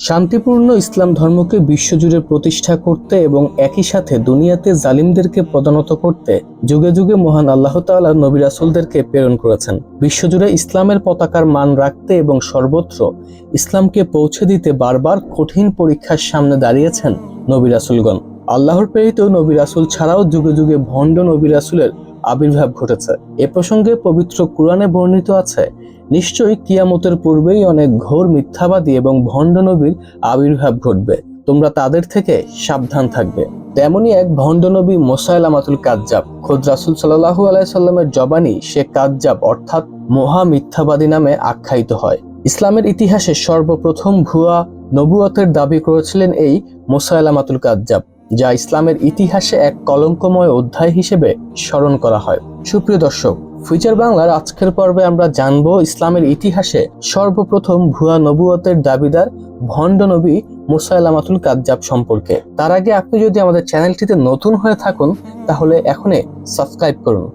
শান্তিপূর্ণ ইসলাম ধর্মকে বিশ্বজুড়ে প্রতিষ্ঠা করতে এবং একই সাথে দুনিয়াতে জালিমদেরকে প্রদানত করতে যুগে যুগে মহান আল্লাহ তাআলা নবী রাসূলদেরকে প্রেরণ করেছেন। বিশ্বজুড়ে ইসলামের পতাকার মান রাখতে এবং সর্বত্র ইসলামকে পৌঁছে দিতে বারবার কঠিন পরীক্ষার সামনে দাঁড়িয়েছেন নবী রাসূলগণ। আল্লাহর প্রেরিত নবী রাসূল ছাড়াও যুগে যুগে ভণ্ড নবী রাসূলের আবির্ভাব ঘটেছে। এ প্রসঙ্গে পবিত্র কোরআনে বর্ণিত আছে নিশ্চয়ই কিয়ামতের পূর্বেই অনেক ঘোর মিথ্যাবাদী এবং ভণ্ড নবীর আবির্ভাব ঘটবে। তোমরা তাদের থেকে সাবধান থাকবে। তেমনি এক ভণ্ড নবী মোসাইলামাতুল কাজ্জাব, খোদ রাসুল সাল্লাহু আলাইসাল্লামের জবানি সে কাজ্জাব অর্থাৎ মহা মিথ্যাবাদী নামে আখ্যায়িত হয়। ইসলামের ইতিহাসে সর্বপ্রথম ভুয়া নবুয়তের দাবি করেছিলেন এই মোসাইলামাতুল কাজ্জাব, যা ইসলামের ইতিহাসে এক কলঙ্কময় অধ্যায় হিসেবে স্মরণ করা হয়। সুপ্রিয় দর্শক ফিচার বাংলার আজকের পর্বে আমরা জানব ইসলামের ইতিহাসে সর্বপ্রথম ভুয়া নবুয়তের দাবিদার ভণ্ড নবী মুসাইলামাতুল কাজ্জাব সম্পর্কে। তার আগে আপনি যদি আমাদের চ্যানেলটিতে নতুন হয়ে থাকুন, তাহলে এখনই সাবস্ক্রাইব করুন।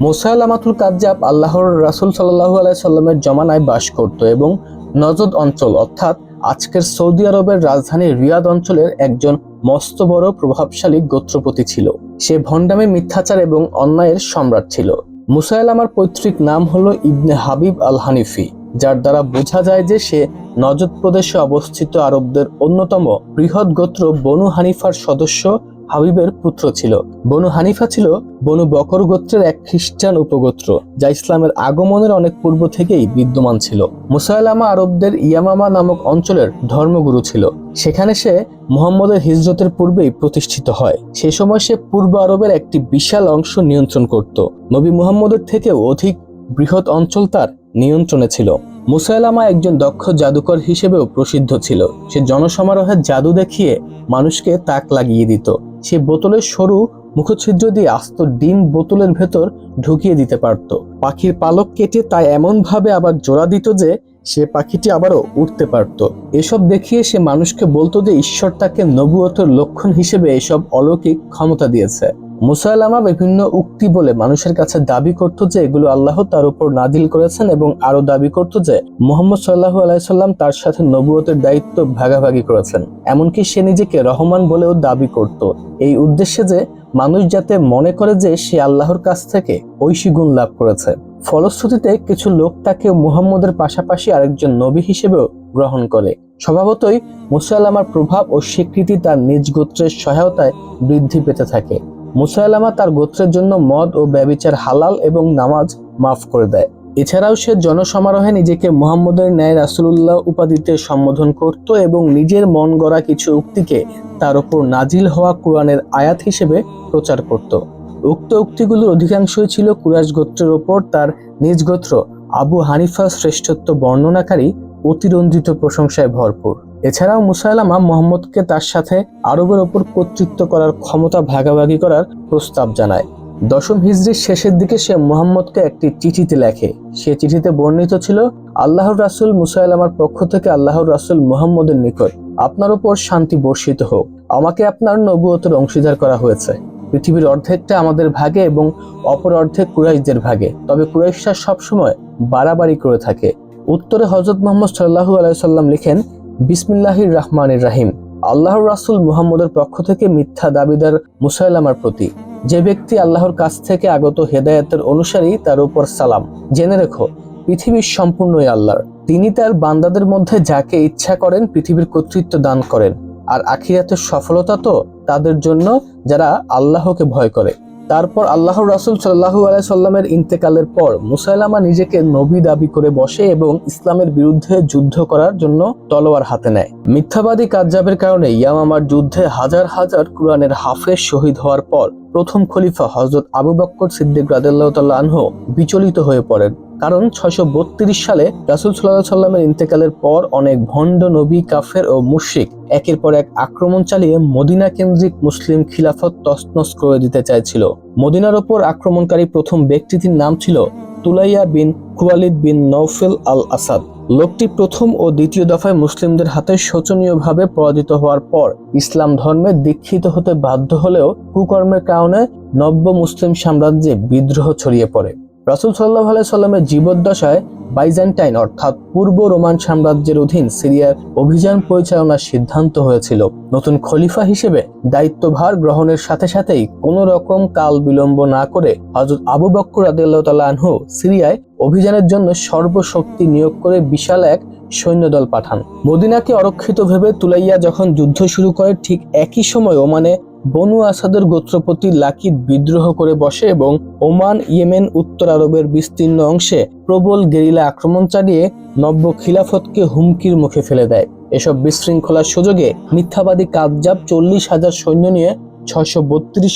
মুসাইলামাতুল কাজ্জাব আল্লাহর রাসুল সাল্লাল্লাহু আলাইহি সাল্লামের জমানায় বাস করত এবং নজদ অঞ্চল, অর্থাৎ আজকের সৌদি আরবের রাজধানী রিয়াদ অঞ্চলের একজন মস্ত বড় প্রভাবশালী গোত্রপতি ছিল। সে ভণ্ডামে, মিথ্যাচার এবং অন্যায়ের সম্রাট ছিল। মুসাইলামার পৈতৃক নাম হলো ইবনে হাবিব আল হানিফি যার দ্বারা বোঝা যায় যে সে নজদ প্রদেশে অবস্থিত আরবদের অন্যতম বৃহৎ গোত্র বনু হানিফার সদস্য হাবিবের পুত্র ছিল। বনু হানিফা ছিল বনু বকর গোত্রের এক খ্রিস্টান উপগোত্র, যা ইসলামের আগমনের অনেক পূর্ব থেকেই বিদ্যমান ছিল। মুসাইলামা আরবদের ইয়ামামা নামক অঞ্চলের ধর্মগুরু ছিল। সেখানে সে মুহাম্মদের হিজরতের পূর্বেই প্রতিষ্ঠিত হয়। সে সময় সে পূর্ব আরবের একটি বিশাল অংশ নিয়ন্ত্রণ করত। নবী মুহাম্মদের থেকেও অধিক বৃহৎ অঞ্চল তার নিয়ন্ত্রণে ছিল। মুসাইলামা একজন দক্ষ জাদুকর হিসেবেও প্রসিদ্ধ ছিল। সে জনসমারোহে জাদু দেখিয়ে মানুষকে তাক লাগিয়ে দিত। সে বোতলের সরু মুখচ্ছিদ্র দিয়ে আস্ত ডিম বোতলের ভেতর ঢুকিয়ে দিতে পারত। পাখির পালক কেটে তা এমনভাবে আবার জোড়া দিত যে সে পাখিটি আবারও উঠতে পারত। এসব দেখিয়ে সে মানুষকে বলতো যে ঈশ্বর তাকে নবুয়তর লক্ষণ হিসেবে এসব অলৌকিক ক্ষমতা দিয়েছে। মুসাইলামা বিভিন্ন উক্তি বলে মানুষের কাছে দাবি করত যে এগুলো আল্লাহ তার উপর নাদিল করেছেন এবং আরও দাবি করত যে মোহাম্মদ সাল্লাহ আলাইসাল্লাম তার সাথে নবুয়তের দায়িত্ব ভাগাভাগি করেছেন। এমনকি সে নিজেকে রহমান বলেও দাবি করত। এই উদ্দেশ্যে যে মানুষ যাতে মনে করে যে সে আল্লাহর কাছ থেকে ঐশী গুণ লাভ করেছে। ফলশ্রুতিতে কিছু লোক তাকে মুহাম্মদের পাশাপাশি আরেকজন নবী হিসেবেও গ্রহণ করে। স্বভাবতই মুসাইলামার প্রভাব ও স্বীকৃতি তার নিজ গোত্রের সহায়তায় বৃদ্ধি পেতে থাকে। মুসাইলামা তার গোত্রের জন্য মদ ও ব্যবিচার হালাল এবং নামাজ মাফ করে দেয়। এছাড়াও সে জনসমারোহে নিজেকে মুহাম্মদের ন্যায় রাসূলুল্লাহ উপাধিতে সম্বোধন করত এবং নিজের মন গড়া কিছু উক্তিকে তার উপর নাজিল হওয়া কোরআনের আয়াত হিসেবে প্রচার করত। উক্ত উক্তিগুলোর অধিকাংশই ছিল কুরাইশ গোত্রের ওপর তার নিজ গোত্র আবু হানিফা শ্রেষ্ঠত্ব বর্ণনাকারী অতিরঞ্জিত প্রশংসায় ভরপুর। এছাড়াও মুসাইলামা মোহাম্মদকে তার সাথে আরবের ওপর কর্তৃত্ব করার ক্ষমতা ভাগাভাগি করার প্রস্তাব জানায়। দশম হিজরির শেষের দিকে সে মোহাম্মদকে একটি চিঠিতে লেখে। সে চিঠিতে বর্ণিত ছিল, আল্লাহর রাসূল মুসাইলামার পক্ষ থেকে আল্লাহর রাসুল মুহাম্মদের নিকট আপনার ওপর শান্তি বর্ষিত হোক। আমাকে আপনার নবুয়তের অংশীদার করা হয়েছে। পৃথিবীর অর্ধেকটা আমাদের ভাগে এবং অপর অর্ধেক কুরাইশদের ভাগে। তবে কুরাইশরা সবসময় বাড়াবাড়ি করে থাকে। উত্তরে হজরত মোহাম্মদ সাল্লাহু আলাইসাল্লাম লিখেন বিসমিল্লাহির রহমানির রাহিম। আল্লাহর রাসূল মুহাম্মদের পক্ষ থেকে মিথ্যা দাবিদার মুসাইলামার প্রতি। যে ব্যক্তি আল্লাহর কাছ থেকে আগত হেদায়েতের অনুসারী, তার উপর সালাম। জেনে রেখো, পৃথিবীর সম্পূর্ণই আল্লাহর। তিনি তার বান্দাদের মধ্যে যাকে ইচ্ছা করেন, পৃথিবীর কর্তৃত্ব দান করেন। আর আখিরাতের সফলতা তো তাদের জন্য, যারা আল্লাহকে ভয় করে। তারপর আল্লাহর রাসূল সাল্লাহু আলাইসাল্লামের ইন্তেকালের পর মুসাইলামা নিজেকে নবী দাবি করে বসে এবং ইসলামের বিরুদ্ধে যুদ্ধ করার জন্য তলোয়ার হাতে নেয়। মিথ্যাবাদী কার্যাবের কারণে ইয়ামামার যুদ্ধে হাজার হাজার কুরআনের হাফেজ শহীদ হওয়ার পর প্রথম খলিফা হজরত আবু বক্কর সিদ্দিক রাদিল্লাহ আনহু বিচলিত হয়ে পড়েন। কারণ ছয়শো বত্রিশ সালে রাসুল সাল্লাহ সাল্লামের ইন্তেকালের পর অনেক ভণ্ড নবী কাফের ও মুশরিক একের পর এক আক্রমণ চালিয়ে মদিনা কেন্দ্রিক মুসলিম খিলাফত তসনস করে দিতে চাইছিল। মদিনার ওপর আক্রমণকারী প্রথম ব্যক্তিটির নাম ছিল তুলাইয়া বিন খুয়ালিদ বিন নৌফেল আল আসাদ লোকটি প্রথম ও দ্বিতীয় দফায় মুসলিমদের হাতে শোচনীয়ভাবে পরাজিত হওয়ার পর ইসলাম ধর্মে দীক্ষিত হতে বাধ্য হলেও কুকর্মের কারণে নব্য মুসলিম সাম্রাজ্যে বিদ্রোহ ছড়িয়ে পড়ে। রাসুল সাল্লাহ সাল্লামের জীবদ্দশায় বাইজেন্টাইন, অর্থাৎ পূর্ব রোমান সাম্রাজ্যের অধীন সিরিয়ার অভিযান পরিচালনার সিদ্ধান্ত হয়েছিল। নতুন খলিফা হিসেবে দায়িত্বভার গ্রহণের সাথে সাথেই কোনো রকম কাল বিলম্ব না করে হজরত আবু বক্কর আনহু সিরিয়ায় অভিযানের জন্য সর্বশক্তি নিয়োগ করে বিশাল এক সৈন্যদল পাঠান। মদিনাকে অরক্ষিত ভেবে তুলাইয়া যখন যুদ্ধ শুরু করে, ঠিক একই সময় ওমানে বনু আসাদের গোত্রপতি লাকিদ বিদ্রোহ করে বসে এবং ওমান, ইয়েমেন, উত্তর আরবের বিস্তীর্ণ অংশে প্রবল গেরিলা আক্রমণ চালিয়ে নব্য খিলাফতকে হুমকির মুখে ফেলে দেয়। এসব বিশৃঙ্খলার সুযোগে মিথ্যাবাদী কাবজাব চল্লিশ হাজার সৈন্য নিয়ে ছয়শো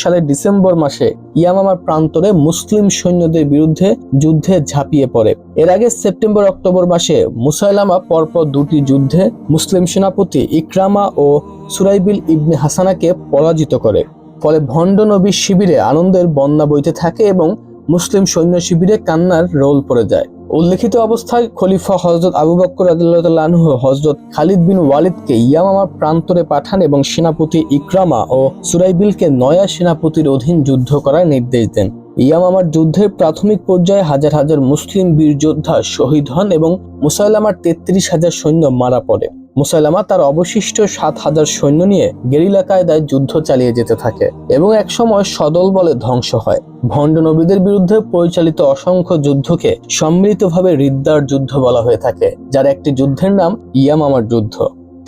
সালের ডিসেম্বর মাসে ইয়ামামার প্রান্তরে মুসলিম সৈন্যদের বিরুদ্ধে যুদ্ধে ঝাঁপিয়ে পড়ে। এর আগে সেপ্টেম্বর, অক্টোবর মাসে মুসাইলামা পরপর দুটি যুদ্ধে মুসলিম সেনাপতি ইকরামা ও সুরাইবিল ইবনে হাসানাকে পরাজিত করে। ফলে ভণ্ড নবীর শিবিরে আনন্দের বন্যা বইতে থাকে এবং মুসলিম সৈন্য শিবিরে কান্নার রোল পড়ে যায়। উল্লেখিত অবস্থায় খলিফা হজরত আবু বক্কর আদুল্লাহ হজরত খালিদ বিন ওয়ালিদকে ইয়ামামার প্রান্তরে পাঠান এবং সেনাপতি ইকরামা ও সুরাইবিলকে নয়া সেনাপতির অধীন যুদ্ধ করার নির্দেশ দেন। ইয়ামামার যুদ্ধের প্রাথমিক পর্যায়ে হাজার হাজার মুসলিম বীর যোদ্ধা শহীদ হন এবং মুসাইলামার তেত্রিশ হাজার সৈন্য মারা পড়ে। মুসাইলামা তার অবশিষ্ট সাত হাজার সৈন্য নিয়ে গেরিলা কায়দায় যুদ্ধ চালিয়ে যেতে থাকে এবং একসময় সদল বলে ধ্বংস হয়। ভণ্ড নবীদের বিরুদ্ধে পরিচালিত অসংখ্য যুদ্ধকে সম্মিলিতভাবে রিদ্দার যুদ্ধ বলা হয়ে থাকে, যার একটি যুদ্ধের নাম ইয়ামামার যুদ্ধ।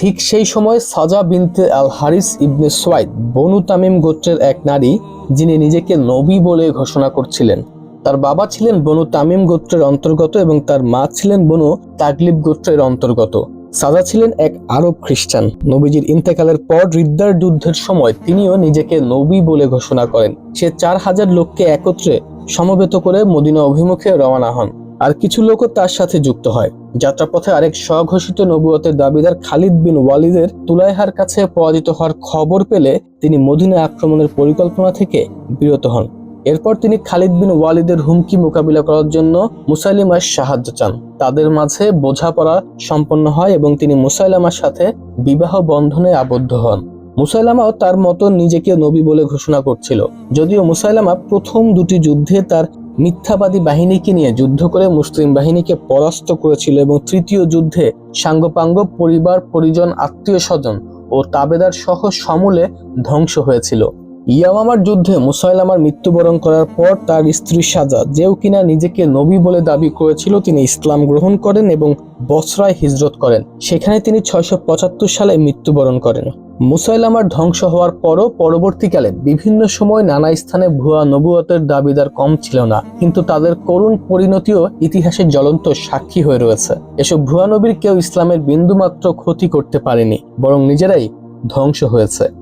ঠিক সেই সময় সাজা বিনতে আল হারিস ইবনে সোয়াইদ বনু তামিম গোত্রের এক নারী, যিনি নিজেকে নবী বলে ঘোষণা করছিলেন। তার বাবা ছিলেন বনু তামিম গোত্রের অন্তর্গত এবং তার মা ছিলেন বনু তাগলিব গোত্রের অন্তর্গত। সাজা ছিলেন এক আরব খ্রিস্টান। নবীজির ইন্তেকালের পর রিদ্দার যুদ্ধের সময় তিনিও নিজেকে নবী বলে ঘোষণা করেন। সে চার হাজার লোককে একত্রে সমবেত করে মদিনা অভিমুখে রওনা হন। আর কিছু লোকও তার সাথে যুক্ত হয়। যাত্রাপথে আরেক স্বঘোষিত নবুয়তের দাবিদার খালিদ বিন ওয়ালিদের তুলাইহার কাছে পরাজিত হওয়ার খবর পেলে তিনি মদিনা আক্রমণের পরিকল্পনা থেকে বিরত হন। এরপর তিনি খালিদ বিন ওয়ালিদের হুমকি মোকাবিলা করার জন্য মুসাইলিমার সাহায্য চান। তাদের মাঝে বোঝাপড়া সম্পন্ন হয় এবং তিনি মুসাইলামার সাথে বিবাহ বন্ধনে আবদ্ধ হন। মুসাইলামাও তার মতো নিজেকে নবী বলে ঘোষণা করছিল। যদিও মুসাইলামা প্রথম দুটি যুদ্ধে তার মিথ্যাবাদী বাহিনীকে নিয়ে যুদ্ধ করে মুসলিম বাহিনীকে পরাস্ত করেছিল এবং তৃতীয় যুদ্ধে সাঙ্গপাঙ্গ পরিবার, পরিজন আত্মীয় স্বজন ও তাবেদার সহ সমূলে ধ্বংস হয়েছিল। ইয়ামামার যুদ্ধে মুসাইলামার মৃত্যুবরণ করার পর তার স্ত্রী সাজা, যেও কিনা নিজেকে নবী বলে দাবি করেছিল, তিনি ইসলাম গ্রহণ করেন এবং বসরায় হিজরত করেন। সেখানে তিনি ছয়শো পঁচাত্তর সালে মৃত্যুবরণ করেন। মুসাইলামার ধ্বংস হওয়ার পরও পরবর্তীকালে বিভিন্ন সময় নানা স্থানে ভুয়া নবুয়তের দাবিদার কম ছিল না, কিন্তু তাদের করুণ পরিণতিও ইতিহাসের জ্বলন্ত সাক্ষী হয়ে রয়েছে। এসব ভুয়া নবীর কেউ ইসলামের বিন্দুমাত্র ক্ষতি করতে পারেনি, বরং নিজেরাই ধ্বংস হয়েছে।